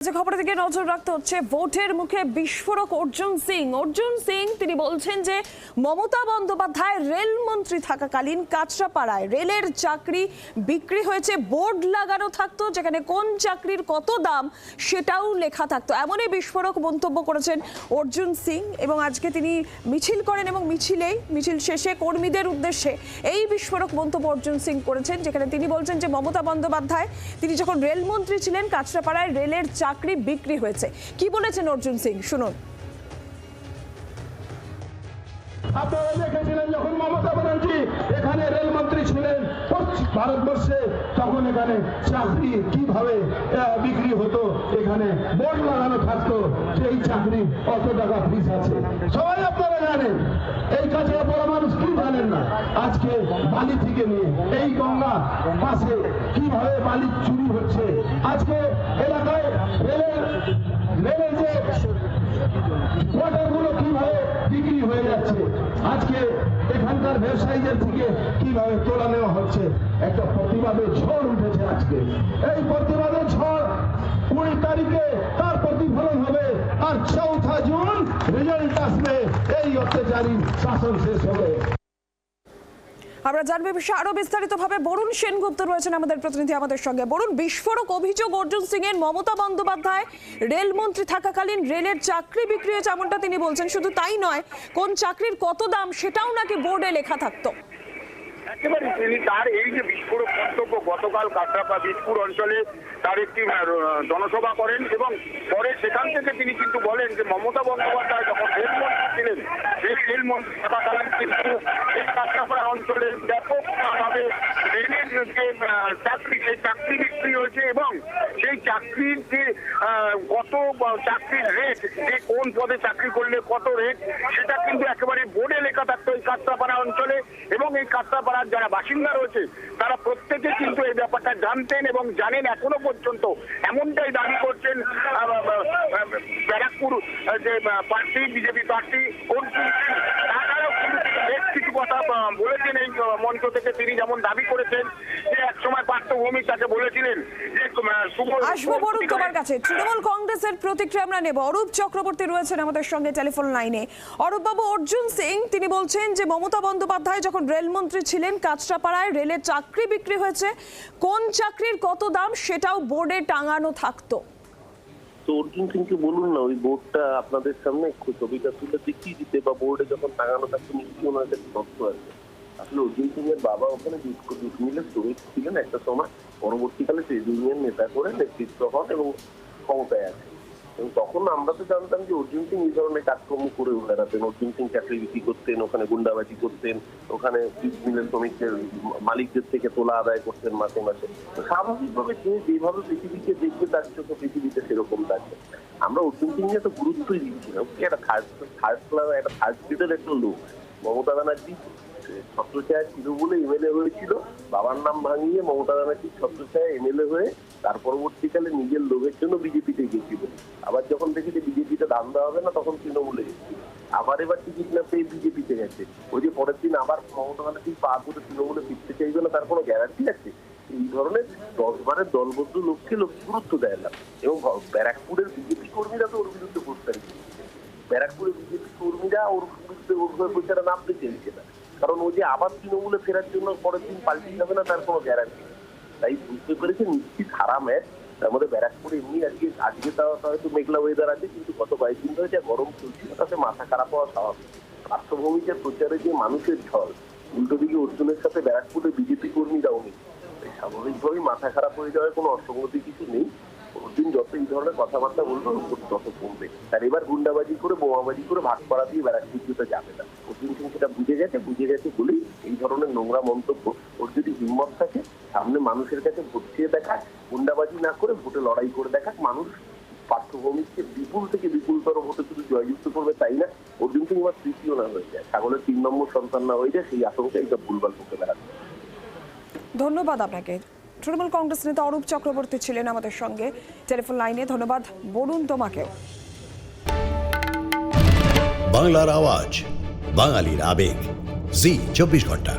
যে নজর রাখতে হচ্ছে, ভোটের মুখে বিস্ফোরক অর্জুন সিং। অর্জুন সিং, তিনি বলছেন যে মমতা বন্দ্যোপাধ্যায় রেলমন্ত্রী থাকাকালীন কাঁচরাপাড়ায় রেলের চাকরি বিক্রি হয়েছে, বোর্ড লাগানো থাকতো, যেখানে কোন চাকরির কত দাম সেটাও লেখা থাকতো। এমনই বিস্ফোরক মন্তব্য করেছেন অর্জুন সিং এবং আজকে তিনি মিছিল করেন এবং মিছিলেই, মিছিল শেষে কর্মীদের উদ্দেশ্যে এই বিস্ফোরক মন্তব্য অর্জুন সিং করেছেন, যেখানে তিনি বলছেন যে মমতা বন্দ্যোপাধ্যায়, তিনি যখন রেলমন্ত্রী ছিলেন, কাঁচরাপাড়ায় রেলের চাকরি বিক্রি হয়েছে। কি বলেছেন অর্জুন সিং? শুনুন। আপনারা দেখেছিলেন যখন মমতা ব্যানার্জি এখানে রেলমন্ত্রী ছিলেন ভারতবর্ষে, তখন এখানে চাকরি কীভাবে বিক্রি হতো, এখানে বোর্ড লাগানো থাকতো যে এই চাকরি কত টাকা ফিস আছে। সবাই আপনারা জানেন, এই কাছে বড় মানুষ কি জানেন না? আজকে বালি থেকে নিয়ে, এই গঙ্গা পাশে কীভাবে বালি চুরি হচ্ছে? আজকে রেলের যে কোয়ার্টারগুলো কীভাবে বিক্রি হয়ে যাচ্ছে, আজকে এখানকার ব্যবসায়ীদের থেকে কীভাবে তোলা নেওয়া হচ্ছে, একটা প্রতিবাদের ঝড় উঠেছে আজকে। এই প্রতিবাদের ঝড় কুড়ি তারিখে তার প্রতিফলন হবে, আর চৌঠা জুন রেজাল্ট আসবে, এই অত্যাচারী শাসন শেষ হবে। আমরা জানবে বিষয়ে আরও বিস্তারিত ভাবে বরুণ সেনগুপ্ত রয়েছেন আমাদের প্রতিনিধি আমাদের সঙ্গে। বরুণ, বিস্ফোরক অভিযোগ, অর্জুন সিং এর মমতা বন্দ্যোপাধ্যায়, রেলমন্ত্রী থাকাকালীন রেলের চাকরি বিক্রি হয়েছে এমনটা তিনি বলছেন। শুধু তাই নয়, কোন চাকরির কত দাম সেটাও নাকি বোর্ডে লেখা থাকতো। একেবারে তিনি তার এই যে বিস্ফোরক মন্তব্য গতকাল কাটরাপা বীজপুর অঞ্চলে তার একটি জনসভা করেন এবং পরে সেখান থেকে তিনি কিন্তু বলেন যে মমতা বন্দ্যোপাধ্যায় যখন রেলমন্ত্রী ছিলেন সেই রেলমন্ত্রী থাকাকালীন কিন্তু এই কাটরাপাড়া অঞ্চলে ব্যাপকভাবে রেলের যে চাকরি সেই চাকরি বিক্রি হয়েছে এবং সেই চাকরির যে কত চাকরির রেট যে কোন পদে চাকরি করলে কত রেট সেটা কিন্তু একেবারে বোর্ডে লেখা থাকতো এই কাটরাপাড়া অঞ্চলে এবং এই কাটরাপাড়ার যারা বাসিন্দা রয়েছে, তারা প্রত্যেকে কিন্তু এই ব্যাপারটা জানতেন এবং জানেন এখনও পর্যন্ত। এমনটাই দাবি করছেন ব্যারাকপুর যে প্রার্থী, বিজেপি প্রার্থী অর্জুন বেশ কিছু কথা আহ, বলেছেন এই মঞ্চ থেকে। তিনি যেমন দাবি করেছেন যে একসময় পার্থভূমি তাকে বলেছিলেন যে আসব বরুণ তোমার কাছে। তৃণমূল কংগ্রেসের প্রতিক্রিয়া আমরা নেব। অরূপ চক্রবর্তী রয়েছেন আমাদের সঙ্গে টেলিফোন লাইনে। অরূপ বাবু অর্জুন সিং তিনি বলছেন যে মমতা বন্দ্যোপাধ্যায় যখন রেলমন্ত্রী ছিলেন কাঁচরাপাড়ায় রেলের চাকরি বিক্রি হয়েছে। কোন চাকরির কত দাম সেটাও বোর্ডে টাঙানো থাকতো। তো অর্জুন সিংকে বলুন না, ওই বোর্ডটা আপনাদের সামনে একটু ছবিটা তুলে দেখিয়ে দিতে বা বোর্ডে যখন টাঙানো থাকতো, নিশ্চয়ই ওনার কাছে তথ্য আছে। আসলে অর্জুন সিং এর বাবা ওখানে দুধ মিলে শ্রমিক ছিলেন একটা সময়। পরবর্তীকালে ট্রেড ইউনিয়ন নেতা করে নেতৃত্ব হন এবং ক্ষমতায় আছে এবং তখন আমরা তো জানতাম যে অর্জুন সিং এই ধরনের কাজকর্ম করে বেড়াতেন। অর্জুন সিং চাকরি বিক্রি করতেন, ওখানে গুন্ডাবাজি করতেন, ওখানে মিলের শ্রমিকদের মালিকদের থেকে তোলা আদায় করতেন মাসে মাসে। স্বাভাবিকভাবে যে যেভাবে পৃথিবীকে দেখবে, তার চোখে পৃথিবীতে সেরকম থাকবে। আমরা অর্জুন সিং তো গুরুত্বই দিচ্ছি না। একটা থার্ড থার্ড ক্লাস একটা থার্ড গ্রেডের একটা লোক। মমতা ব্যানার্জি ছত্রছায়া ছিল বলে এমএলএ হয়েছিল। বাবার নাম ভাঙিয়ে মমতা ব্যানার্জি ছত্রছায়া এমএলএ হয়ে তার পরবর্তীকালে নিজের লোভের জন্য বিজেপিতে গেছিল আবার যখন দেখেছে বিজেপিতে দাম দেওয়া হবে না, তখন তৃণমূলে গেছিল। আবার এবার টিকিট না পেয়ে বিজেপিতে গেছে। ওই যে পরের দিন আবার মমতা ব্যানার্জি পা করে তৃণমূলে ফিরতে চাইবে না, তার কোনো গ্যারান্টি আছে? এই ধরনের দশবারের দলবদ্ধ লোককে লোক গুরুত্ব দেয় না। এবং ব্যারাকপুরের বিজেপি কর্মীরা তো ওর বিরুদ্ধে প্রস্তারিত ব্যারাকপুরের বিজেপি কর্মীরা ওর বিরুদ্ধে ওর প্রচারে নামতে চাইছে না। কারণ ও যে আবার তৃণমূলে ফেরার জন্য পরের দিন পাল্টে যাবে না, তার কোনো গ্যারান্টি তাই বুঝতে পেরেছে নিশ্চিত হারা ম্যাচ তার মধ্যে ব্যারাকপুরে এমনি আজকে আজকে তাও হয়তো মেঘলা ওয়েদার আছে, কিন্তু গত কয়েকদিন ধরে যা গরম চলছিল তাতে মাথা খারাপ হওয়া স্বাভাবিক। পার্শ্বভূমিতে প্রচারে যে মানুষের ঝড়, উল্টো দিকে অর্জুনের সাথে ব্যারাকপুরে বিজেপি কর্মীরাও নেই স্বাভাবিকভাবেই মাথা খারাপ হয়ে যাওয়ার কোনো অসঙ্গতি কিছু নেই। অর্জুন যত এই ধরনের কথাবার্তা বলবে তত কমবে। আর এবার গুন্ডাবাজি করে, বোমাবাজি করে ভাগ করা দিয়ে ব্যারাকপুর যেতে যাবে না। অর্জুন সিং সেটা বুঝে গেছে বুঝে গেছে বলেই এই ধরনের নোংরা মন্তব্য, ওর যদি হিম্মত থাকে সামনে মানুষের কাছে ভোট চেয়ে দেখাক গুন্ডাবাজি না করে ভোটে লড়াই করে দেখাক মানুষ পার্থভূমিকে বিপুল থেকে বিপুলতর ভোটে শুধু জয়যুক্ত করবে তাই না? অর্জুন সিং আমার তৃতীয় না হয়ে যায়। ছাগলের তিন নম্বর সন্তান না হয়ে যায় সেই আশঙ্কা এইটা ভুলভাল করতে বেড়াচ্ছে ধন্যবাদ আপনাকে। তৃণমূল কংগ্রেস নেতা অরূপ চক্রবর্তী ছিলেন আমাদের সঙ্গে। টেলিফোন লাইনে ধন্যবাদ বরুণ তোমাকেও। বাংলার আওয়াজ বাঙালির আবেগ। জি চব্বিশ ঘণ্টা।